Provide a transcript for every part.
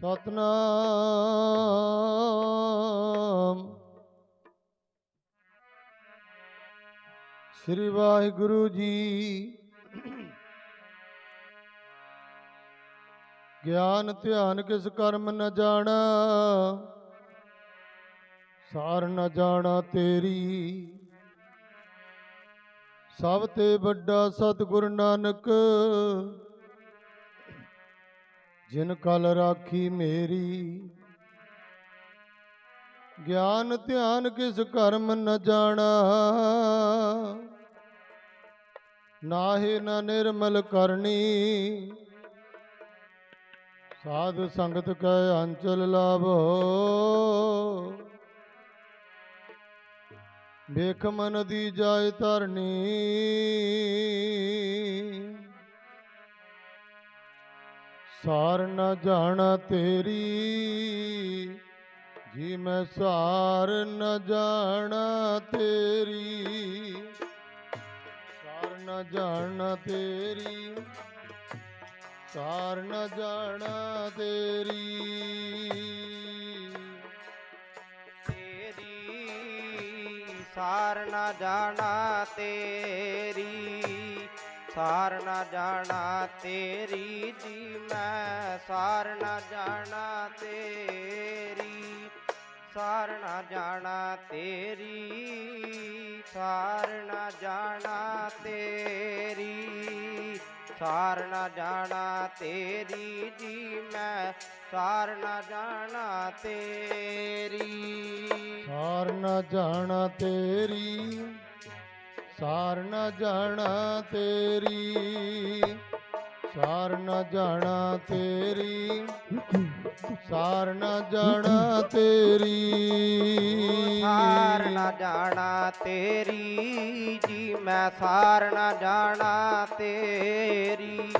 ਸਤਨਾਮ। ਸ੍ਰੀ ਵਾਹਿਗੁਰੂ ਜੀ। ਗਿਆਨ ਧਿਆਨ ਕਿਸ ਕਰਮ ਨ ਜਾਣਾ, ਸਾਰ ਨ ਜਾਣਾ ਤੇਰੀ। ਸਭ ਤੇ ਵੱਡਾ ਸਤਿਗੁਰ ਨਾਨਕ ਜਿਨ ਕਲ ਰਾਖੀ ਮੇਰੀ, ਗਿਆਨ ਧਿਆਨ ਕਿਸ ਕਰਮ ਨ ਜਾਣਾ। ਨਾਹੀ ਨ ਨਿਰਮਲ ਕਰਨੀ, ਸਾਧ ਸੰਗਤ ਕੈ ਅੰਚਲ ਲਾਭੋ ਵੇਖ ਮਨ ਦੀ ਜਾਇ ਧਰਨੀ ਸਾਰ ਨ ਜਾਣਾ ਤੇਰੀ ਜੀ ਮੈਂ ਸਾਰ ਨ ਜਾਣਾ ਤੇਰੀ। ਸਾਰ ਨ ਜਾਣਾ ਤੇਰੀ, ਸਾਰ ਨ ਜਾਣਾ ਤੇਰੀ। ਤੇਰੀ, ਸਾਰ ਨਾ ਜਾਣਾ ਤੇਰੀ। ਸਾਰ ਨਾ ਜਾਣਾ ਤੇਰੀ ਜੀ, ਮੈਂ ਸਾਰ ਨਾ ਜਾਣਾ ਤੇਰੀ, ਸਾਰ ਨਾ ਜਾਣਾ ਤੇਰੀ, ਸਾਰ ਨਾ ਜਾਣਾ ਤੇਰੀ, ਸਾਰ ਨਾ ਜਾਣਾ ਤੇਰੀ ਜੀ, ਮੈਂ ਸਾਰ ਨਾ ਜਾਣਾ ਤੇਰੀ। ਸਾਰ ਨ ਜਾਣਾ ਤੇਰੀ। ਸਾਰ ਨ ਜਾਣਾ ਤੇਰੀ, ਸਾਰ ਨ ਜਾਣਾ ਤੇਰੀ, ਸਾਰ ਨ ਜਾਣਾ ਤੇਰੀ। ਸਾਰ ਨਾ ਜਾਣਾ ਤੇਰੀ ਜੀ, ਮੈਂ ਸਾਰ ਨਾ ਜਾਣਾ ਤੇਰੀ,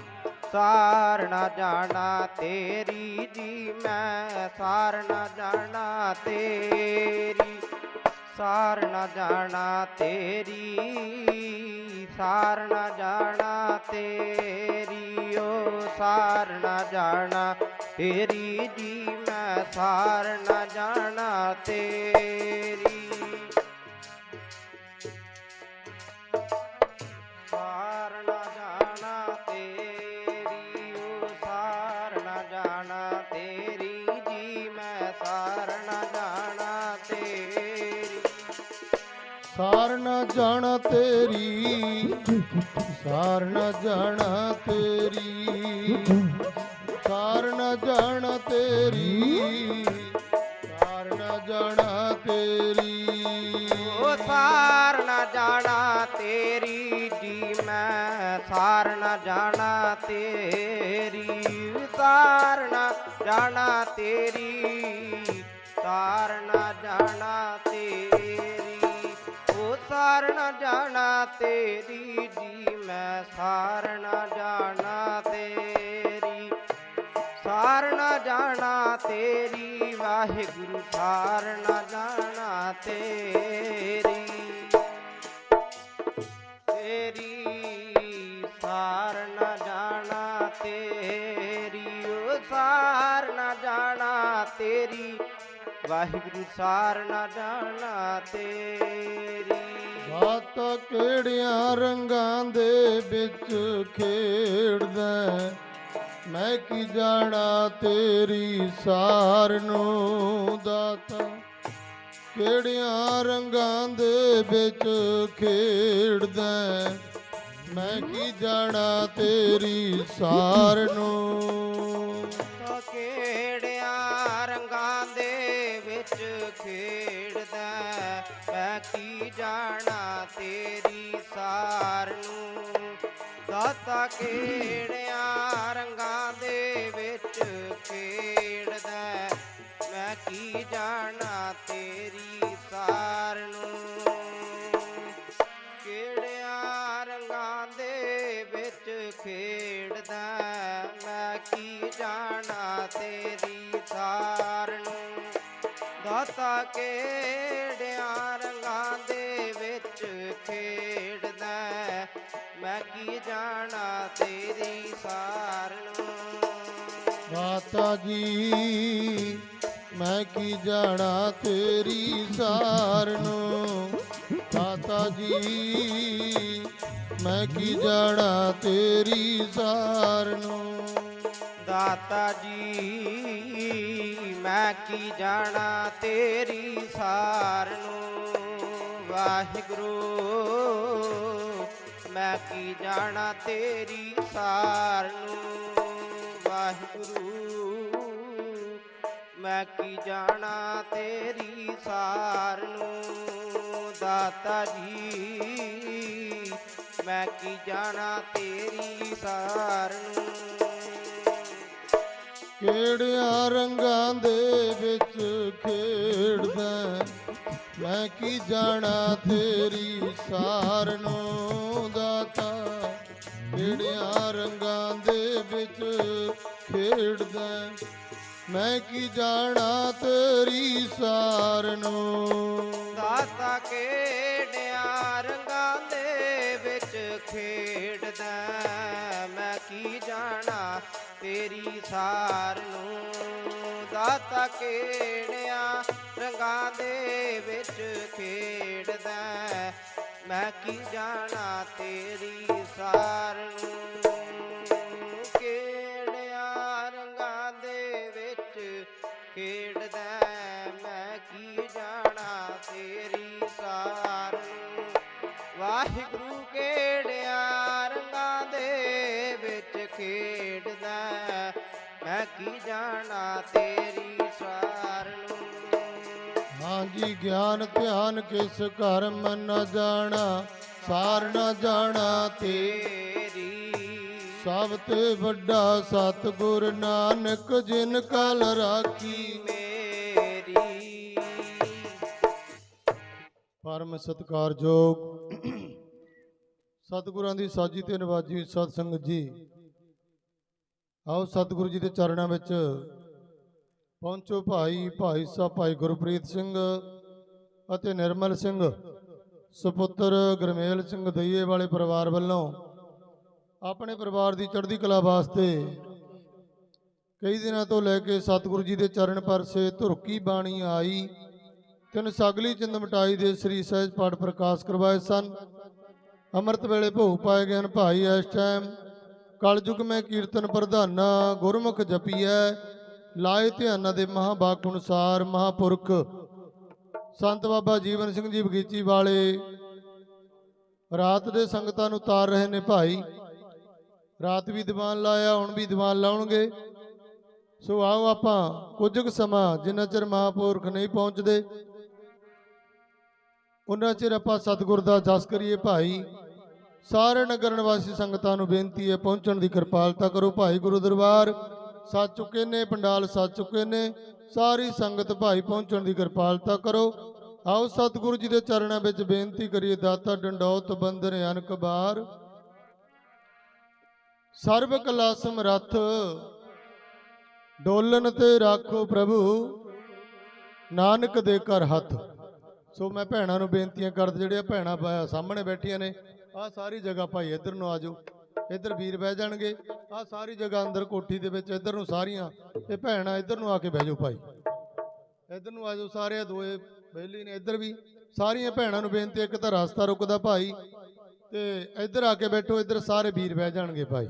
ਸਾਰ ਨਾ ਜਾਣਾ ਤੇਰੀ ਜੀ, ਮੈਂ ਸਾਰ ਨਾ ਜਾਣਾ ਤੇਰੀ। ਸਾਰ ਨਾ ਜਾਣਾ ਤੇਰੀ, ਸਾਰ ਨਾ ਜਾਣਾ ਤੇਰੀ, ਓ ਸਾਰ ਨਾ ਜਾਣਾ ਤੇਰੀ ਜੀ, ਮੈਂ ਸਾਰ ਨਾ ਜਾਣਾ ਤੇਰੀ। ਜਾਣਾ ਤੇਰੀ ਸਾਰ ਨ ਜਾਣਾ ਤੇਰੀ ਸਾਰ ਨ ਜਾਣਾ ਤੇਰੀ ਸਾਰ ਨ ਜਾਣਾ ਤੇਰੀ। ਓ ਸਾਰ ਨਾ ਜਾਣਾ ਤੇਰੀ ਜੀ ਮੈਂ ਸਾਰ ਨਾ ਜਾਣਾ ਤੇਰੀ ਸਾਰ ਨਾ ਜਾਣਾ ਤੇਰੀ ਸਾਰ ਨਾ ਜਾਣਾ ਤੇਰੀ। ਓ ਸਾਰ ਨਾ ਜਾਣਾ ਤੇਰੀ ਜੀ, ਮੈਂ ਸਾਰ ਜਾਣਾ ਤੇਰੀ। ਸਾਰ ਜਾਣਾ ਤੇਰੀ, ਵਾਹਿਗੁਰੂ ਸਾਰ ਨਾ ਜਾਣਾ ਤੇਰੀ। ਤੇਰੀ ਸਾਰ ਜਾਣਾ ਤੇਰੀ, ਓ ਸਾਰ ਨਾ ਜਾਣਾ ਤੇਰੀ, ਵਾਹਿਗੁਰੂ ਸਾਰ ਨਾ ਜਾਣਾ ਤੇਰੀ। ਤਾਂ ਕਿਹੜਿਆਂ ਰੰਗਾਂ ਦੇ ਵਿੱਚ ਖੇਡਦਾ ਮੈਂ ਕੀ ਜਾਣਾ ਤੇਰੀ ਸਾਰ ਨੂੰ ਦਾਤਾ? ਕਿਹੜਿਆਂ ਰੰਗਾਂ ਦੇ ਵਿੱਚ ਖੇਡਦਾ ਮੈਂ ਕੀ ਜਾਣਾ ਤੇਰੀ ਸਾਰ ਨੂੰ ਤਾਂ ਕਿਹੜਿਆਂ ਰੰਗਾਂ ਦੇ ਵਿੱਚ ਖੇਡਦਾ, ਮੈਂ ਕੀ ਜਾਣਾ ਤੇਰੀ ਸਾਰ ਨੂੰ? ਦਾਤਾ ਕਿਹੜਿਆਂ ਰੰਗਾਂ ਦੇ ਵਿੱਚ ਖੇਡਦਾ, ਮੈਂ ਕੀ ਜਾਣਾ ਤੇਰੀ ਸਾਰ ਨੂੰ? ਕਿਹੜਿਆਂ ਰੰਗਾਂ ਦੇ ਵਿੱਚ ਖੇਡਦਾ, ਮੈਂ ਕੀ ਜਾਣਾ ਤੇਰੀ ਕਿਹੜਿਆਂ ਰੰਗਾਂ ਦੇ ਵਿੱਚ ਖੇਡਦਾ ਮੈਂ ਕੀ ਜਾਣਾ ਤੇਰੀ ਸਾਰ ਨੂੰ ਦਾਤਾ ਜੀ ਮੈਂ ਕੀ ਜਾਣਾ ਤੇਰੀ ਸਾਰ ਨੂੰ ਦਾਤਾ ਜੀ ਮੈਂ ਕੀ ਜਾਣਾ ਤੇਰੀ ਸਾਰ ਨੂੰ ਦਾਤਾ ਜੀ ਮੈਂ ਕੀ ਜਾਣਾ ਤੇਰੀ ਸਾਰ ਨੂੰ? ਵਾਹਿਗੁਰੂ, ਮੈਂ ਕੀ ਜਾਣਾ ਤੇਰੀ ਸਾਰ ਨੂੰ? ਵਾਹਿਗੁਰੂ, ਮੈਂ ਕੀ ਜਾਣਾ ਤੇਰੀ ਸਾਰ ਨੂੰ? ਦਾਤਾ ਜੀ, ਮੈਂ ਕੀ ਜਾਣਾ ਤੇਰੀ ਸਾਰ ਨੂੰ? ਕਿਹੜਿਆਂ ਰੰਗਾਂ ਦੇ ਵਿੱਚ ਖੇਡਦਾ ਮੈਂ ਕੀ ਜਾਣਾ ਤੇਰੀ ਸਾਰ ਨੂੰ ਦਾਤਾ? ਕਿਹੜਿਆਂ ਰੰਗਾਂ ਦੇ ਵਿੱਚ ਖੇਡਦਾ ਮੈਂ ਕੀ ਜਾਣਾ ਤੇਰੀ ਸਾਰ ਨੂੰ? ਦਾਤਾ ਕਿਹੜਿਆਂ ਰੰਗਾਂ ਦੇ ਵਿੱਚ ਖੇਡਦਾ? ਤੇਰੀ ਨੂੰ ਦਾਤਾ ਕਿਹੜਿਆ ਰੰਗਾਂ ਦੇ ਵਿੱਚ ਖੇਡਦਾ ਮੈਂ ਕੀ ਜਾਣਾ ਤੇਰੀ ਸਾਰ ਨੂੰ ਕਿਹੜਿਆਂ ਰੰਗਾਂ ਦੇ ਵਿੱਚ ਖੇਡਦਾ ਮੈਂ ਕੀ ਜਾਣਾ ਤੇਰੀ ਸਾਰ ਨੂੰ ਵਾਹਿਗੁਰੂ ਕਿਹੜਿਆਂ ਰੰਗਾਂ ਦੇ ਵਿੱਚ ਖੇਡ ਮੈਂ ਕੀ ਜਾਣਾ ਤੇਰੀ ਸਾਰ ਨੂੰ। ਹਾਂਜੀ ਗਿਆਨ ਧਿਆਨ ਕਿਸ ਕਰਮ ਨ ਜਾਣਾ ਸਾਰ ਨ ਜਾਣਾ ਤੇਰੀ। ਸਭ ਤੇ ਵੱਡਾ ਸਤਿਗੁਰ ਨਾਨਕ ਜਿਨ ਕਲ ਰਾਖੀ। ਮੇਰੀ। ਪਰਮ ਸਤਿਕਾਰਯੋਗ ਸਤਿਗੁਰਾਂ ਦੀ ਸਾਜੀ ਤੇ ਨਵਾਜੀ ਸਤ ਸੰਗਤ ਜੀ ਆਓ ਸਤਿਗੁਰੂ ਜੀ ਦੇ ਚਰਨਾਂ ਵਿੱਚ ਪਹੁੰਚੋ ਭਾਈ ਭਾਈ ਸਾਹਿਬ, ਭਾਈ ਗੁਰਪ੍ਰੀਤ ਸਿੰਘ ਅਤੇ ਨਿਰਮਲ ਸਿੰਘ, ਸੁਪੁੱਤਰ ਗਰਮੇਲ ਸਿੰਘ ਦਈਏ ਵਾਲੇ ਪਰਿਵਾਰ ਵੱਲੋਂ ਆਪਣੇ ਪਰਿਵਾਰ ਦੀ ਚੜ੍ਹਦੀ ਕਲਾ ਵਾਸਤੇ ਕਈ ਦਿਨਾਂ ਤੋਂ ਲੈ ਕੇ ਸਤਿਗੁਰੂ ਜੀ ਦੇ ਚਰਨ ਪਰਸੇ ਧੁਰਕੀ ਬਾਣੀ ਆਈ, ਤਿੰਨ ਸਗਲੀ ਚਿੰਦ ਮਟਾਈ ਦੇ ਸ੍ਰੀ ਸਹਿਜ ਪਾਠ ਪ੍ਰਕਾਸ਼ ਕਰਵਾਏ ਸਨ। ਅੰਮ੍ਰਿਤ ਵੇਲੇ ਭੋਗ ਪਾਏ ਗਏ ਹਨ। ਭਾਈ, ਇਸ ਟਾਈਮ ਕਲਯੁਗ ਮੈਂ ਕੀਰਤਨ ਪ੍ਰਧਾਨਾ, ਗੁਰਮੁਖ ਜਪੀਐ, ਲਾਏ ਧਿਆਨਾਂ ਦੇ ਮਹਾਬਾਕ ਅਨੁਸਾਰ ਮਹਾਪੁਰਖ। ਸੰਤ ਬਾਬਾ ਜੀਵਨ ਸਿੰਘ ਜੀ ਬਗੀਚੀ ਵਾਲੇ, ਰਾਤ ਦੇ ਸੰਗਤਾਂ ਨੂੰ ਤਾਰ ਰਹੇ ਨੇ ਭਾਈ। ਰਾਤ ਵੀ ਦੀਵਾਨ ਲਾਇਆ, ਹੁਣ ਵੀ ਦੀਵਾਨ ਲਾਉਣਗੇ। ਸੋ ਆਓ ਆਪਾਂ ਕੁਝ ਕੁ ਸਮਾਂ ਜਿੰਨਾ ਚਿਰ ਮਹਾਪੁਰਖ ਨਹੀਂ ਪਹੁੰਚਦੇ ਉਹਨਾਂ ਚਿਰ ਆਪਾਂ ਸਤਿਗੁਰ ਦਾ ਜਸ ਕਰੀਏ ਭਾਈ। ਸਾਰੇ ਨਗਰ ਨਿਵਾਸੀ ਸੰਗਤਾਂ ਨੂੰ ਬੇਨਤੀ ਹੈ, ਪਹੁੰਚਣ ਦੀ ਕਿਰਪਾਲਤਾ ਕਰੋ। ਭਾਈ ਗੁਰੂ ਦਰਬਾਰ ਸੱਜ ਚੁੱਕੇ ਨੇ, ਪੰਡਾਲ ਸੱਜ ਚੁੱਕੇ ਨੇ, ਸਾਰੀ ਸੰਗਤ ਭਾਈ ਪਹੁੰਚਣ ਦੀ ਕਿਰਪਾਲਤਾ ਕਰੋ। ਆਓ ਸਤਿਗੁਰੂ ਜੀ ਦੇ ਚਰਨਾਂ ਵਿੱਚ ਬੇਨਤੀ ਕਰੀਏ, ਦਾਤਾ ਡੰਡੌਤ ਬੰਦਨ ਅਨਕ ਬਾਰ। ਸਰਬ ਕਲਾ ਸਮਰੱਥ ਡੋਲਨ ਤੇ ਰੱਖੋ ਪ੍ਰਭੂ, ਨਾਨਕ ਦੇ ਘਰ ਹੱਥ। ਸੋ ਮੈਂ ਭੈਣਾਂ ਨੂੰ ਬੇਨਤੀਆਂ ਕਰਦਾ ਜਿਹੜੇ ਆ ਭੈਣਾਂ ਬਾ- ਸਾਹਮਣੇ ਬੈਠੀਆਂ ਨੇ। ਆਹ ਸਾਰੀ ਜਗ੍ਹਾ ਭਾਈ ਇੱਧਰ ਨੂੰ ਆ ਜਾਓ। ਇੱਧਰ ਵੀਰ ਬਹਿ ਜਾਣਗੇ। ਆਹ ਸਾਰੀ ਜਗ੍ਹਾ ਅੰਦਰ ਕੋਠੀ ਦੇ ਵਿੱਚ, ਇੱਧਰ ਨੂੰ ਸਾਰੀਆਂ। ਇਹ ਭੈਣਾਂ, ਇੱਧਰ ਨੂੰ ਆ ਕੇ ਬਹਿ ਜਾਓ ਭਾਈ। ਇੱਧਰ ਨੂੰ ਆ ਜਾਓ ਸਾਰੇ ਦੋਏ ਬਹਿਲੀ ਨੇ ਇੱਧਰ ਵੀ। ਸਾਰੀਆਂ ਭੈਣਾਂ ਨੂੰ ਬੇਨਤੀ ਇੱਕ ਤਾਂ ਰਸਤਾ ਰੁਕਦਾ ਭਾਈ। ਤੇ ਇੱਧਰ ਆ ਕੇ ਬੈਠੋ, ਇੱਧਰ ਸਾਰੇ ਵੀਰ ਬਹਿ ਜਾਣਗੇ ਭਾਈ।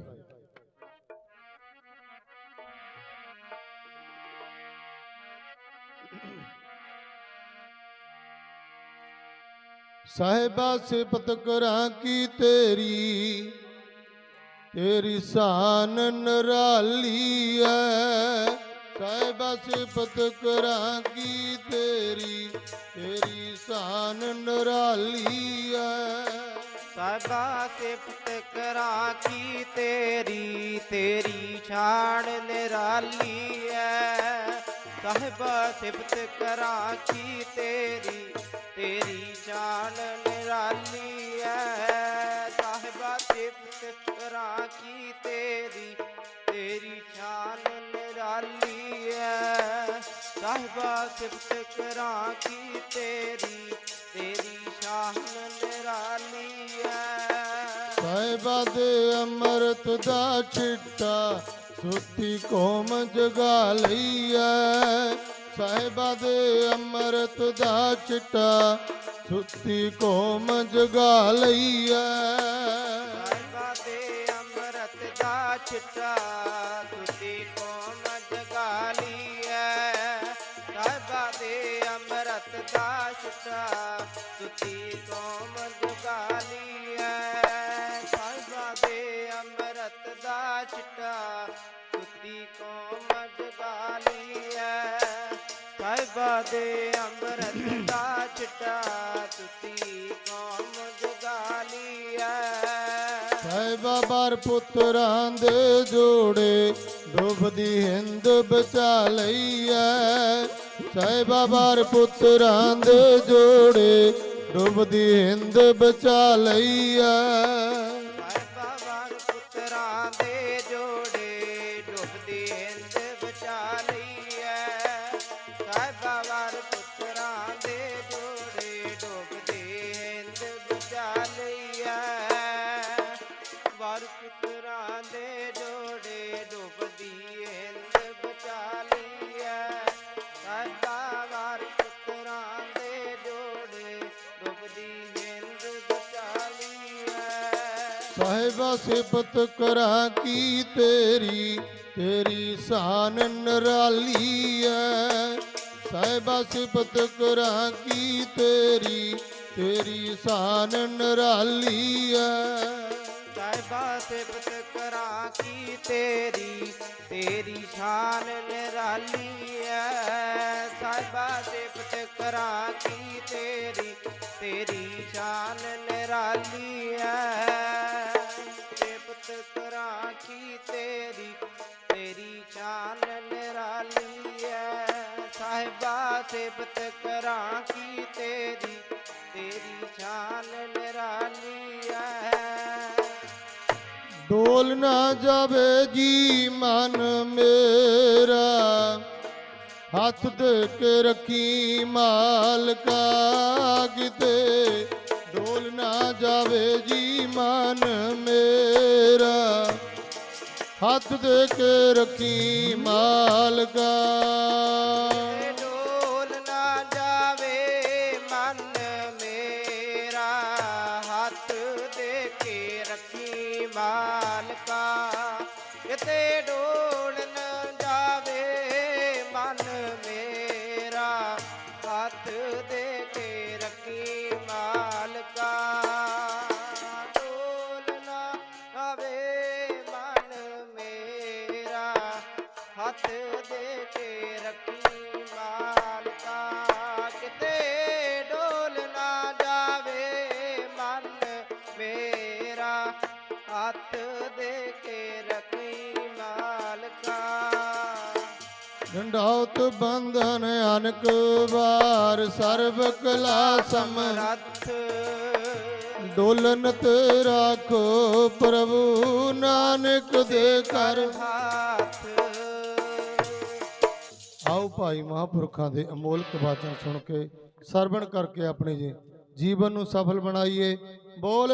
ਸਾਹਿਬਾ ਸਿਫਤ ਕਰਾਂ ਕੀ ਤੇਰੀ? ਤੇਰੀ ਸ਼ਾਨ ਨਰਾਲੀ ਐ। ਸਾਹਿਬਾ ਸਿਫਤ ਕਰਾਂ ਕੀ ਤੇਰੀ? ਤੇਰੀ ਸ਼ਾਨ ਨਰਾਲੀ ਐ। ਸਾਹਿਬਾ ਸਿਫਤ ਕਰਾਂ ਕੀ ਤੇਰੀ? ਤੇਰੀ ਛਾਣ ਨਿਰਾਲੀ ਐ। ਸਾਹਿਬਾ ਸਿਫਤ ਕਰਾਂ ਕੀ ਤੇਰੀ? ਤੇਰੀ ਛਾਣ ਨਿਰਾਲੀ ਐ। ਸਾਹਿਬਾ ਸਿਫਤ ਕਰਾਂ ਕੀ ਤੇਰੀ ਤੇਰੀ ਛਾਣ ਨਿਰਾਲੀ ਐ। ਸਾਹਿਬਾ ਸਿਫਤ ਕਰਾਂ ਕੀ ਤੇਰੀ ਤੇਰੀ ਸ਼ਾਨ ਨਿਰਾਲੀ ਐ। ਸਾਹਿਬਾ ਦੇ ਅੰਮ੍ਰਿਤ ਦਾ ਛਿੱਟਾ ਸੁੱਤੀ ਕੌਮ ਜਗਾ ਲਈਐ ਸਾਹਿਬਾ ਦੇ ਅੰਮ੍ਰਿਤ ਦਾ ਚਿੱਟਾ ਸੁੱਤੀ ਕੌਮ ਜਗਾ ਲਈਐ ਸਾਹਿਬਾਂ ਦੇ ਅੰਮ੍ਰਿਤ ਦਾ ਚਿੱਟਾ ਤੁਤੀ ਕੌਮ ਜਗਾ ਲਈਐ ਸਾਹਿਬਾ ਦੇ ਅੰਮ੍ਰਿਤ ਦਾ ਚਿੱਟਾ ਸੁੱਤੀ ਕੌਮ ਜਗਾ ਲਈਐ ਦੇ ਅੰਮ੍ਰਿਤ ਦਾ ਚਿੱਟਾ ਤੁਤੀ ਕੌਮ ਜਗਾ ਲਈਐ ਸਾਹਿਬਾ ਬਾਰ ਪੁੱਤਰਾਂ ਦੇ ਜੋੜੇ ਡੁੱਬਦੀ ਹਿੰਦ ਬਚਾ ਲਈ ਲਈਐ ਸਾਹਿਬਾ ਬਾਰ ਪੁੱਤਰਾਂ ਦੇ ਜੋੜੇ ਡੁੱਬਦੀ ਹਿੰਦ ਬਚਾ ਲਈ ਸਾਹਿਬਾਂ ਸਿਫਤ ਕਰਾਂ ਕੀ ਤੇਰੀ ਤੇਰੀ ਸ਼ਾਨ ਨਰਾਲੀ ਐ। ਸਾਹਿਬਾ, ਸਿਫਤ ਕਰਾਂ ਕੀ ਤੇਰੀ ਤੇਰੀ ਸ਼ਾਨ ਨਰਾਲੀ ਐ। ਸਾਹਿਬਾ, ਸਿਫਤ ਕਰਾਂ ਕੀ ਤੇਰੀ ਤੇਰੀ ਸ਼ਾਨ ਨਿਰਾਲੀ ਐ। ਸਾਹਿਬਾ, ਸਿਫਤ ਕਰਾਂ ਕੀ ਤੇਰੀ ਤੇਰੀ ਸ਼ਾਨ ਨਿਰਾਲੀ ਐ। ਸਿਫਤ ਕਰਾਂ ਤੇਰੀ ਤੇਰੀ ਸ਼ਾਨ ਨਿਰਾਲੀ ਐ। ਸਾਹਿਬਾ ਸਿਫਤ ਕਰਾਂ ਕੀ ਤੇਰੀ ਤੇਰੀ ਸ਼ਾਨ ਨਿਰਾਲੀ ਐ। ਡੋਲ ਨਾ ਜਾਵੇ ਜੀ ਮਨ ਮੇਰਾ, ਹੱਥ ਦੇ ਕੇ ਰੱਖੀ ਮਾਲਕਾ ਕਿਤੇ। ਡੋਲ ਨਾ ਜਾਵੇ ਜੀ ਮਨ ਮੇਰਾ। ਹੱਥ ਦੇ ਕੇ ਰੱਖੀ ਮਾਲਕਾ। ਡੰਡਾਉਤ ਬੰਧਨ ਅਨਕ ਵਾਰ ਸਰਬ ਕਲਾ ਸਮਰੱਥ। ਡੋਲਨ ਤੇ ਰਾਖੋ ਪ੍ਰਭੂ ਨਾਨਕ ਦੇ ਕਰ ਹੱਥ। ਆਓ ਭਾਈ ਮਹਾਂਪੁਰਖਾਂ ਦੇ ਅਮੋਲਕ ਬਾਤਾਂ ਸੁਣ ਕੇ ਸਰਵਣ ਕਰਕੇ ਆਪਣੇ ਜੀ ਜੀਵਨ ਨੂੰ ਸਫਲ ਬਣਾਈਏ। ਬੋਲ